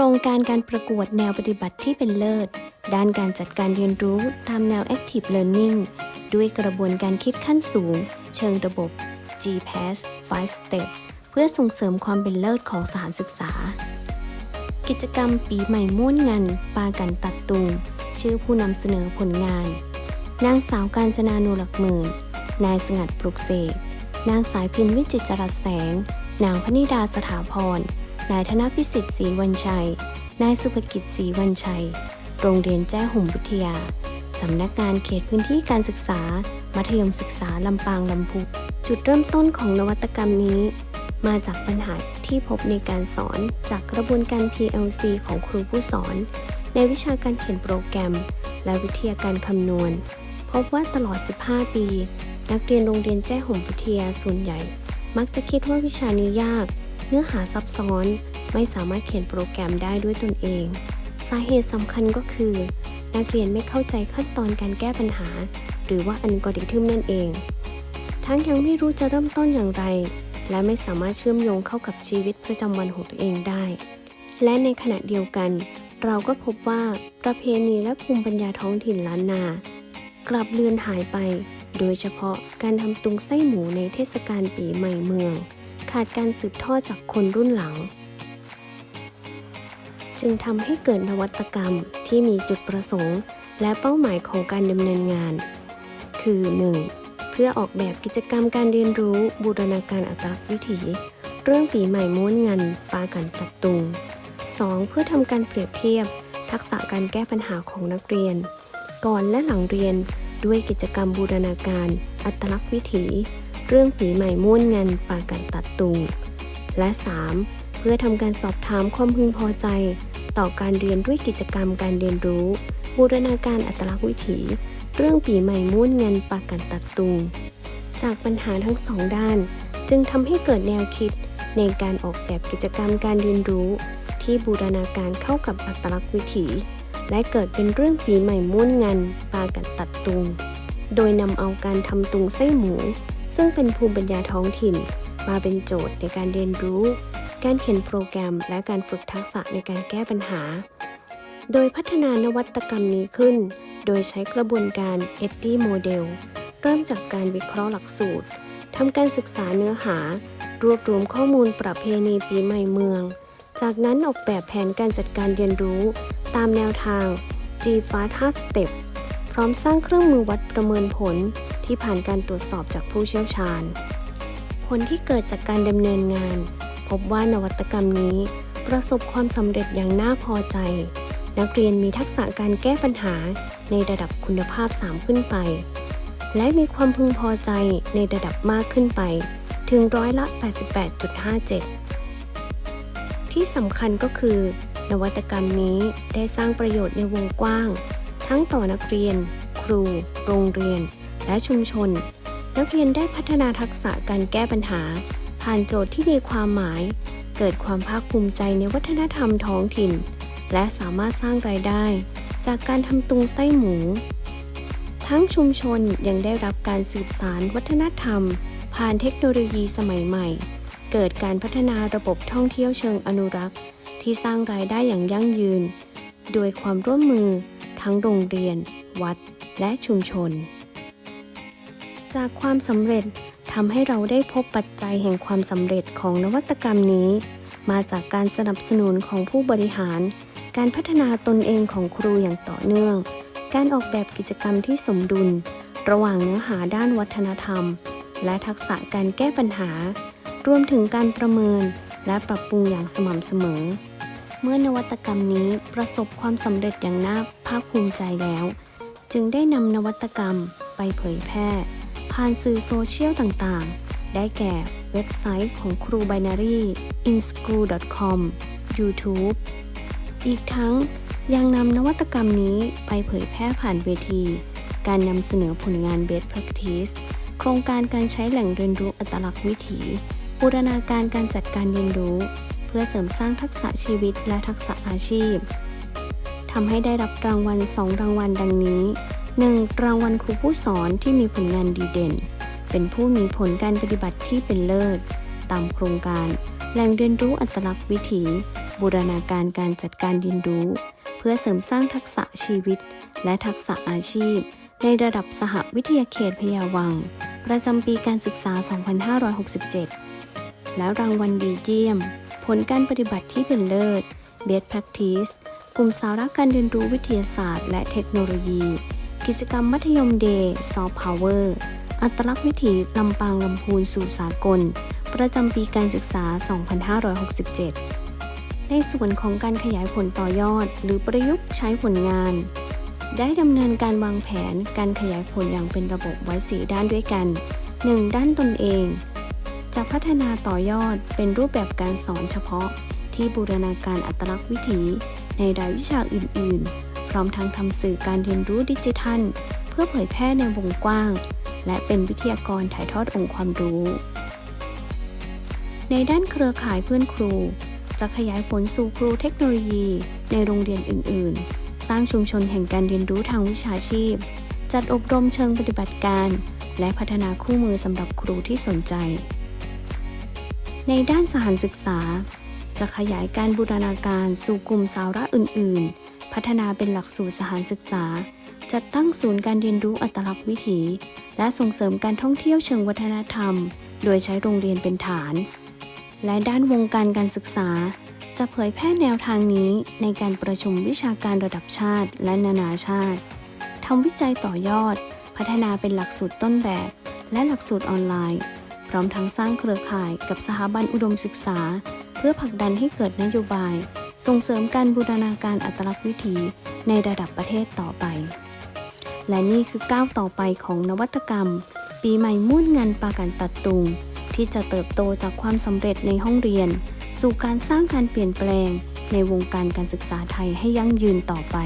รงการการประกวดแนวปฏิบัติที่เป็นเลิศ ด้านการจัดการเรียนรู้ตามแนว Active Learning ด้วยกระบวนการคิดขั้นสูง เชิงระบบ GPAS 5 Step เพื่อส่งเสริมความเป็นเลิศของสถานศึกษา กิจกรรมปีใหม่ม่วนงันปากันตัดตูมชื่อผู้นำเสนอผลงาน นางสาวการจนานุหลักหมื่น นายสงัดปลุกเสก นางสายพินวิจิตรจรัสแสง นางพนิดาสถาพร นายธนพิสิทธิ์ศรีวันชัย นายสุภกิจศรีวันชัย โรงเรียนแจ้ห่มวิทยา สำนักงานเขตพื้นที่การศึกษา มัธยมศึกษาลำปางลำพูจุดเริ่มต้นของนวัตกรรมนี้ มาจากปัญหาที่พบในการสอนจากกระบวนการ PLC ของครูผู้สอน ในวิชาการเขียนโปรแกรม และวิทยาการคำนวณ พบว่าตลอด 15 ปี นักเรียนโรงเรียนแจ้ห่มวิทยาส่วนใหญ่ มักจะคิดว่าวิชานี้ยาก เนื้อหาซับซ้อนไม่สามารถเขียนโปรแกรมได้ด้วยตนเอง สาเหตุสำคัญก็คือ นักเรียนไม่เข้าใจขั้นตอนการแก้ปัญหา หรือว่าอัลกอริทึมนั่นเอง ทั้งยังไม่รู้จะเริ่มต้นอย่างไร และไม่สามารถเชื่อมโยงเข้ากับชีวิตประจำวันของตัวเองได้ และในขณะเดียวกัน เราก็พบว่าประเพณีและภูมิปัญญาท้องถิ่นล้านนา กลับเลือนหายไป โดยเฉพาะการทำตุงไส้หมูในเทศกาลปีใหม่เมือง ขาดการสืบทอดจากคนรุ่นหลัง จึงทำให้เกิดนวัตกรรมที่มีจุดประสงค์ และเป้าหมายของการดำเนินงาน คือ 1. เพื่อออกแบบกิจกรรมการเรียนรู้บูรณาการอัตลักษณ์วิถี เรื่องปีใหม่ม้วนงันปากันตัดตุง 2. เพื่อทำการเปรียบเทียบ ทักษะการแก้ปัญหาของนักเรียน ก่อนและหลังเรียนด้วยกิจกรรมบูรณาการ อัตลักษณ์วิถี เรื่องปีใหม่ม้วนงันปากันตัดตุงและ 3. เพื่อทำการสอบถามความพึงพอใจ ต่อการเรียนด้วยกิจกรรมการเรียนรู้ บูรณาการอัตลักษณ์วิถี เรื่องปีใหม่ม้วนเงินปากกันตัดตุงจากปัญหาทั้งสองด้าน จึงทำให้เกิดแนวคิดในการออกแบบกิจกรรมการเรียนรู้ ที่บูรณาการเข้ากับอัตลักษณ์วิถี และเกิดเป็นเรื่องปีใหม่ม้วนเงินปากันตัดตุง โดยนำเอาการทำตุงไส้หมู ซึ่งเป็นภูมิปัญญาท้องถิ่น มาเป็นโจทย์ในการเรียนรู้ การเขียนโปรแกรม และการฝึกทักษะในการแก้ปัญหา โดยพัฒนานวัตกรรมนี้ขึ้น โดยใช้กระบวนการ e d d i Model เริ่มจากการวิเคราะห์หลักสูตรทำการศึกษาเนื้อหา รวบรวมข้อมูลประเพณีปีใหม่เมือง จากนั้นออกแบบแผนการจัดการเรียนรู้ ตามแนวทาง G f a s t 5-step พร้อมสร้างเครื่องมือวัดประเมินผล ที่ผ่านการตรวจสอบจากผู้เชี่ยวชาญ ผลที่เกิดจากการดำเนินงาน พบว่านวัตกรรมนี้ ประสบความสำเร็จอย่างน่าพอใจ นักเรียนมีทักษะการแก้ปัญหาในระดับคุณภาพ 3 ขึ้นไป และมีความพึงพอใจในระดับมากขึ้นไป ถึงร้อยละ 88.57 ที่สำคัญก็คือ นวัตกรรมนี้ได้สร้างประโยชน์ในวงกว้าง ทั้งต่อนักเรียน ครู โรงเรียน และชุมชน นักเรียนได้พัฒนาทักษะการแก้ปัญหา ผ่านโจทย์ที่มีความหมาย เกิดความภาคภูมิใจในวัฒนธรรมท้องถิ่น และสามารถสร้างรายได้ จากการทำตุงไส้หมู ทั้งชุมชนยังได้รับการสืบสารวัฒนธรรม ผ่านเทคโนโลยีสมัยใหม่ เกิดการพัฒนาระบบท่องเที่ยวเชิงอนุรักษ์ ที่สร้างรายได้อย่างยั่งยืน โดยความร่วมมือทั้งโรงเรียน วัด และชุมชน จากความสำเร็จทำให้เราได้พบปัจจัยแห่งความสำเร็จของนวัตกรรมนี้ มาจากการสนับสนุนของผู้บริหาร การพัฒนาตนเองของครูอย่างต่อเนื่อง การออกแบบกิจกรรมที่สมดุล ระหว่างเนื้อหาด้านวัฒนธรรม และทักษะการแก้ปัญหา รวมถึงการประเมิน และปรับปรุงอย่างสม่ำเสมอ เมื่อนวัตกรรมนี้ประสบความสำเร็จอย่างน่าภาคภูมิใจแล้ว จึงได้นำนวัตกรรมไปเผยแพร่ ผ่านสื่อโซเชียลต่างๆ ได้แก่เว็บไซต์ของครู Binary inschool.com YouTube อีกทั้งยังนำนวัตกรรมนี้ไปเผยแพร่ผ่านเวที การนำเสนอผลงาน Best Practice โครงการการใช้แหล่งเรียนรู้อัตลักษณ์วิถีบูรณาการการจัดการเรียนรู้ เพื่อเสริมสร้างทักษะชีวิตและทักษะอาชีพทำให้ได้รับรางวัล 2 รางวัลดังนี้ 1. รางวัลครูผู้สอนที่มีผลงานดีเด่น เป็นผู้มีผลการปฏิบัติที่เป็นเลิศ ตามโครงการ แหล่งเรียนรู้อัตลักษณ์วิถี บูรณาการการจัดการเรียนรู้ เพื่อเสริมสร้างทักษะชีวิต และทักษะอาชีพ ในระดับสหวิทยาเขตพยาวัง ประจำปีการศึกษา 2567 และรางวัลดีเยี่ยม ผลการปฏิบัติที่เป็นเลิศ Best Practice กลุ่มสาระการเรียนรู้วิทยาศาสตร์ และเทคโนโลยี กิจกรรมมัธยมเดย์ซอฟต์พาวเวอร์ อัตลักษณ์วิถีลำปางลำพูนสู่สากล ประจำปีการศึกษา 2567 ในส่วนของการขยายผลต่อยอด หรือประยุกต์ใช้ผลงาน ได้ดำเนินการวางแผนการขยายผลอย่างเป็นระบบไว้4ด้านด้วยกัน 1. ด้านตนเอง จะพัฒนาต่อยอดเป็นรูปแบบการสอนเฉพาะ ที่บูรณาการอัตลักษณ์วิถีในรายวิชาอื่น ๆ พร้อมทั้งทำสื่อการเรียนรู้ดิจิทัล เพื่อเผยแพร่ในวงกว้าง และเป็นวิทยากรถ่ายทอดองค์ความรู้ ในด้านเครือข่ายเพื่อนครู จะขยายผลสู่ครูเทคโนโลยี ในโรงเรียนอื่น ๆ สร้างชุมชนแห่งการเรียนรู้ทางวิชาชีพ จัดอบรมเชิงปฏิบัติการ และพัฒนาคู่มือสำหรับครูที่สนใจ ในด้านสถานศึกษาจะขยายการบูรณาการสู่กลุ่มสาระอื่น ๆ พัฒนาเป็นหลักสูตรสถานศึกษา จัดตั้งศูนย์การเรียนรู้อัตลักษณ์วิถี และส่งเสริมการท่องเที่ยวเชิงวัฒนธรรม โดยใช้โรงเรียนเป็นฐาน และด้านวงการการศึกษา จะเผยแพร่แนวทางนี้ในการประชุมวิชาการระดับชาติและนานาชาติทำวิจัยต่อยอด พัฒนาเป็นหลักสูตรต้นแบบ และหลักสูตรออนไลน์ พร้อมทั้งสร้างเครือข่ายกับสถาบันอุดมศึกษา เพื่อผลักดันให้เกิดนโยบาย ส่งเสริมการบูรณาการอัตลักษณ์วิถีในระดับประเทศต่อไป และนี่คือก้าวต่อไปของนวัตกรรม ปีใหม่มุ่นงานปากันตัดตุง ที่จะเติบโตจากความสำเร็จในห้องเรียน สู่การสร้างการเปลี่ยนแปลง ในวงการการศึกษาไทยให้ยั่งยืนต่อไป